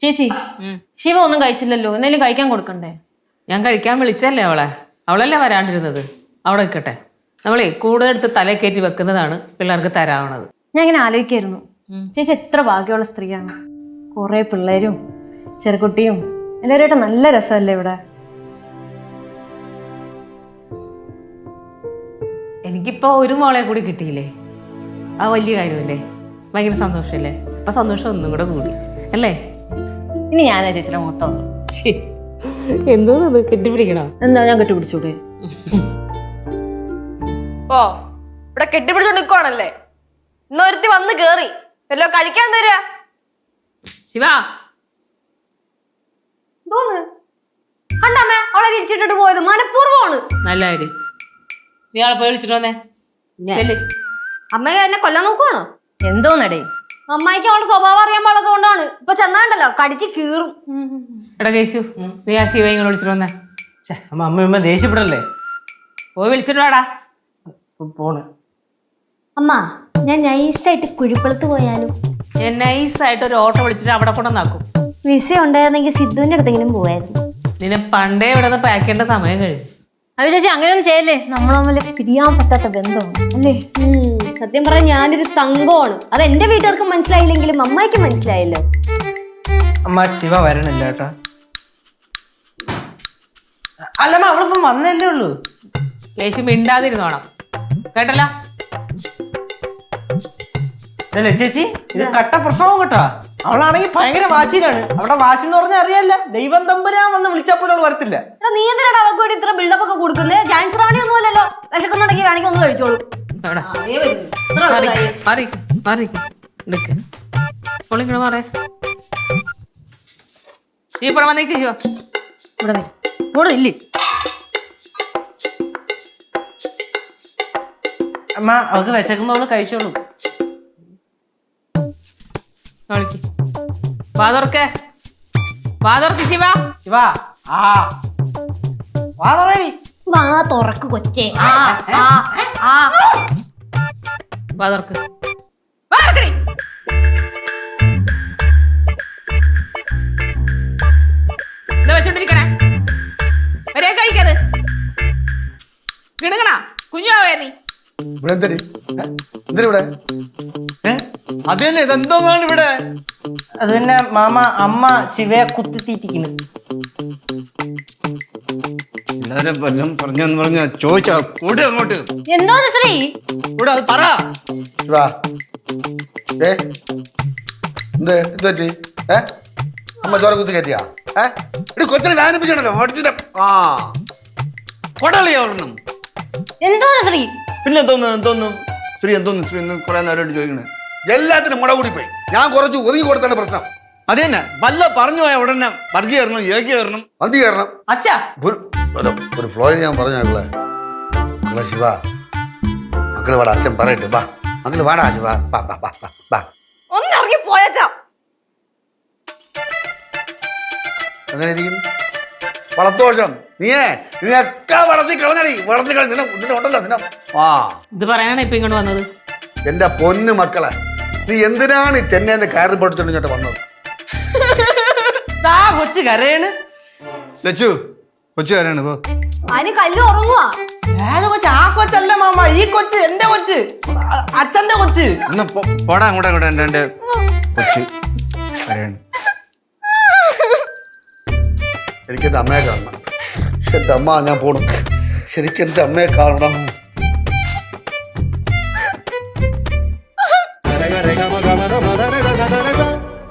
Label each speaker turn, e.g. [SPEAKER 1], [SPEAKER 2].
[SPEAKER 1] ചേച്ചി ശിവ ഒന്നും കഴിച്ചില്ലല്ലോ. എന്തെങ്കിലും കഴിക്കാൻ കൊടുക്കണ്ടേ?
[SPEAKER 2] ഞാൻ കഴിക്കാൻ വിളിച്ചല്ലേ അവളെ? അവളല്ലേ വരാണ്ടിരുന്നത്? അവിടെ നിൽക്കട്ടെ. നമ്മളേ കൂടുതലെടുത്ത് തലേ കയറ്റി വെക്കുന്നതാണ് പിള്ളേർക്ക് തരാവണത്
[SPEAKER 1] ഞാൻ ഇങ്ങനെ ആലോചിക്കായിരുന്നു. ചേച്ചി എത്ര ഭാഗ്യമുള്ള സ്ത്രീയാണ്. കുറെ പിള്ളേരും ചെറുകുട്ടിയും എല്ലാവരുമായിട്ട് നല്ല രസമല്ലേ ഇവിടെ?
[SPEAKER 2] എനിക്കിപ്പോ ഒരു മോളെ കൂടി കിട്ടിയില്ലേ? ആ വലിയ കാര്യമല്ലേ? ഭയങ്കര സന്തോഷമല്ലേ? അപ്പൊ സന്തോഷം ഒന്നും കൂടെ കൂടി. അല്ലേ?
[SPEAKER 1] ഇനി ഞാനാ ചേച്ചിയുടെ മൊത്തം
[SPEAKER 2] എന്തോ കെട്ടിപ്പിടിക്കണോ?
[SPEAKER 1] എന്താ ഞാൻ കെട്ടിപ്പിടിച്ചൂടെ?
[SPEAKER 3] ഓ ഇവിടെ കെട്ടിപ്പിടിച്ചോണ്ട് നിൽക്കുവാണല്ലേ ഇന്നൊരുത്തി വന്ന് കേറി. വല്ലോ കഴിക്കാൻ തരാ.
[SPEAKER 2] ശിവ.
[SPEAKER 1] തോന്ന് കണ്ടമ്മേ അവളെ ഇടിച്ചിട്ടിട്ട് പോയത്. മനഃപൂർവമാണ്.
[SPEAKER 2] നല്ല കാര്യം. നീ ആളെ പോയി വിളിച്ചിട്ട് വന്നേ
[SPEAKER 1] അമ്മ എന്നെ കൊല്ലാൻ നോക്കുവാണോ? എന്തോന്നടേ? അമ്മായിക്ക് അവളുടെ സ്വഭാവം അറിയാൻ പാടാത്തത് കൊണ്ടാണ്. ഇപ്പൊ ചെന്നാണ്ടല്ലോ കടിച്ച് കീറും.
[SPEAKER 2] എടാ കേശു നീ ആ ശിവ ഇങ്ങനെ വിളിച്ചിട്ട് വന്നേ.
[SPEAKER 4] ഛെ, അമ്മ അമ്മ ദേഷ്യപ്പെടല്ലേ?
[SPEAKER 2] പോയി വിളിച്ചിട്ട് വാടാ.
[SPEAKER 4] പോണ്.
[SPEAKER 5] അമ്മ ഞാൻ നൈസായിട്ട് കുഴിപ്പളത്ത് പോയാലും?
[SPEAKER 2] ഞാൻ നൈസായിട്ട് ഒരു ഓട്ടോ വിളിച്ചിട്ട് അവിടെ കൊണ്ടുവന്നാക്കും.
[SPEAKER 5] വിസ ഉണ്ടായിരുന്നെങ്കിൽ സിദ്ധുവിന്റെ അടുത്തെങ്കിലും പോവായിരുന്നു.
[SPEAKER 2] നിന്നെ പണ്ടേ ഇവിടെ നിന്ന് പാക്ക് ചെയ്യേണ്ട സമയം കഴിഞ്ഞു.
[SPEAKER 1] അത് ചേച്ചി അങ്ങനെയൊന്നും ചെയ്യല്ലേ? നമ്മൾ തമ്മിൽ പിരിയാൻ പറ്റാത്ത ബന്ധമാണ് അല്ലേ?
[SPEAKER 5] സത്യം പറഞ്ഞാൽ ഞാനൊരു തങ്കമാണ്. അത് എന്റെ വീട്ടുകാർക്ക് മനസ്സിലായില്ലെങ്കിലും അമ്മായിക്ക് മനസ്സിലായല്ലോ.
[SPEAKER 4] അമ്മ ശിവ വരണില്ല കേട്ടാ. അല്ലമ്മ അവളിപ്പം വന്നല്ലേ ഉള്ളൂ.
[SPEAKER 2] കേശു മിണ്ടാതിരുന്നോണം കേട്ടല്ല?
[SPEAKER 4] അല്ലേ ചേച്ചി ഇത് കട്ട പ്രശ്നവും കേട്ടോ. അവളാണെങ്കിൽ ഭയങ്കര വാശിയിലാണ്. അവിടെ വാശി എന്ന് പറഞ്ഞാൽ അറിയാല്ല. ദൈവം തമ്പുരാൻ വന്ന് വിളിച്ചാൽ പോലും അവൾ വരത്തില്ല.
[SPEAKER 1] എടാ, നീ എന്തിനാണ് അവൾക്ക് വേണ്ടി ഇത്ര ബിൽഡപ്പ് ഒക്കെ കൊടുക്കുന്നത് ജാൻസ് റാണി ഒന്നും അല്ലല്ലോ വിശക്കുന്നുണ്ടെങ്കിൽ വേണമെങ്കിൽ ഒന്ന് കഴിച്ചോളൂ.
[SPEAKER 2] എവിടെ മാറി മാറി മാറി. നിക്ക് പൊളിക്കണ മാറേ. ഈ പുറം വന്നേക്ക് ശിവ.
[SPEAKER 1] ഇവിടെ. ഇവിടെ ഇല്ലേ?
[SPEAKER 4] അമ്മ അവൾക്ക് വിശക്കുമ്പോ അവൾ കഴിച്ചോളൂ.
[SPEAKER 2] കളിക്ക്. വാതുറക്ക് വാതുറക്ക് ശിവ.
[SPEAKER 4] ശിവ ആ. വാ തുറടി.
[SPEAKER 5] വാ തുറക്ക് കൊച്ചേ. ആ ആ ആ
[SPEAKER 2] വാതുറക്ക് വാതുറക്കടി എന്താ വെച്ചോണ്ടിരിക്കണേ. വരെ കഴിക്കത് കിണങ്ങണ കുഞ്ഞാവേ നീ.
[SPEAKER 6] ഇവിടെ? ഇവിടെ അത് തന്നെ ഇതെന്തോന്നാണ് ഇവിടെ?
[SPEAKER 4] അത് തന്നെ മാമ അമ്മ ശിവയെ കുത്തി തീറ്റിക്കുന്നു
[SPEAKER 6] എല്ലാരും വല്ലതും പറഞ്ഞു പറഞ്ഞ. ചോദിച്ചാ കൂടെ അങ്ങോട്ട്.
[SPEAKER 1] എന്തോന്ന് ശ്രീ?
[SPEAKER 6] ഇവിടെ അത് പറ. ശിവാ ഏ എന്ത്? എന്ത് പറ്റി? ഏ? അമ്മ ചോര കുത്തി കയറ്റിയാ? ഏ? ഇടി കൊച്ചിനെ വേദനിപ്പിച്ചിട്ടല്ലോ ഓടിച്ചിട്ട് ആ. കൊടളിയാ ഒരെണ്ണം.
[SPEAKER 1] എന്തോന്ന് ശ്രീ?
[SPEAKER 6] പിന്നെ എന്തോന്ന് എന്തോന്ന്? ശ്രീ എന്തോന്ന്? ശ്രീ എന്ന് കുറെ നേരമായിട്ട് ചോദിക്കണേ. എല്ലാത്തിനും മുട കൂടി പോയി ഞാൻ കുറച്ച് ഒതുങ്ങി കൊടുത്താണ് പ്രശ്നം. അത് തന്നെ വല്ല പറഞ്ഞു പോയ ഉടനെ വർഗി കയറണം ഏകി കയറണം. അന്തി കയറണം.
[SPEAKER 4] അച്ഛാ.
[SPEAKER 6] ഒരു ഒരു- ഒരു ഫ്ലോയിൽ ഞാൻ പറഞ്ഞു മക്കളെ. മക്കളെ ശിവ. മക്കൾ വാടാ അച്ഛൻ പറയട്ടെ. വാ. മക്കൾ വാടാ ശിവ. വാ വാ വാ വാ വാ.
[SPEAKER 3] ഒന്ന് ഇറങ്ങി പോയച്ചാ
[SPEAKER 6] അങ്ങനെ ഇരിക്കും? വളർത്തോഷം നീയേ നിനക്കെ വളർത്തി കളഞ്ഞടി. വളർത്തി കളഞ്ഞ. നിന്നെ നിന്നെ ഉണ്ടല്ലോ നിന്നെ. ആ
[SPEAKER 2] ഇത് പറയാനാണ് ഇപ്പൊ ഇങ്ങോട്ട് വന്നത്?
[SPEAKER 6] എന്റെ പൊന്നു മക്കളെ നീ എന്തിനാണ് ചെന്നൈന്ന് കയറി പൊടിച്ചോണ്ട് ഇങ്ങോട്ട് വന്നത്?
[SPEAKER 4] ദാ കൊച്ചു കരയാണ്.
[SPEAKER 6] ലച്ചു കൊച്ചു പോ.
[SPEAKER 1] അതിന് കല്ല് ഉറങ്ങുവാ.
[SPEAKER 4] ഏത് കൊച്ച്? ആ കൊച്ചല്ല മാമ ഈ കൊച്ച് എന്റെ കൊച്ച്. അ- അച്ഛന്റെ കൊച്ച്.
[SPEAKER 6] ഒന്ന് പോ- പോടാ അങ്ങോട്ട് അങ്ങോട്ട് എന്റെ എന്റെ കൊച്ചു കരയാണ്. എനിക്ക് എന്റെ അമ്മയെ കാണണം. എന്റെ അമ്മ ഞാൻ പോണു. ശരിക്കും എന്റെ അമ്മയെ കാണണം.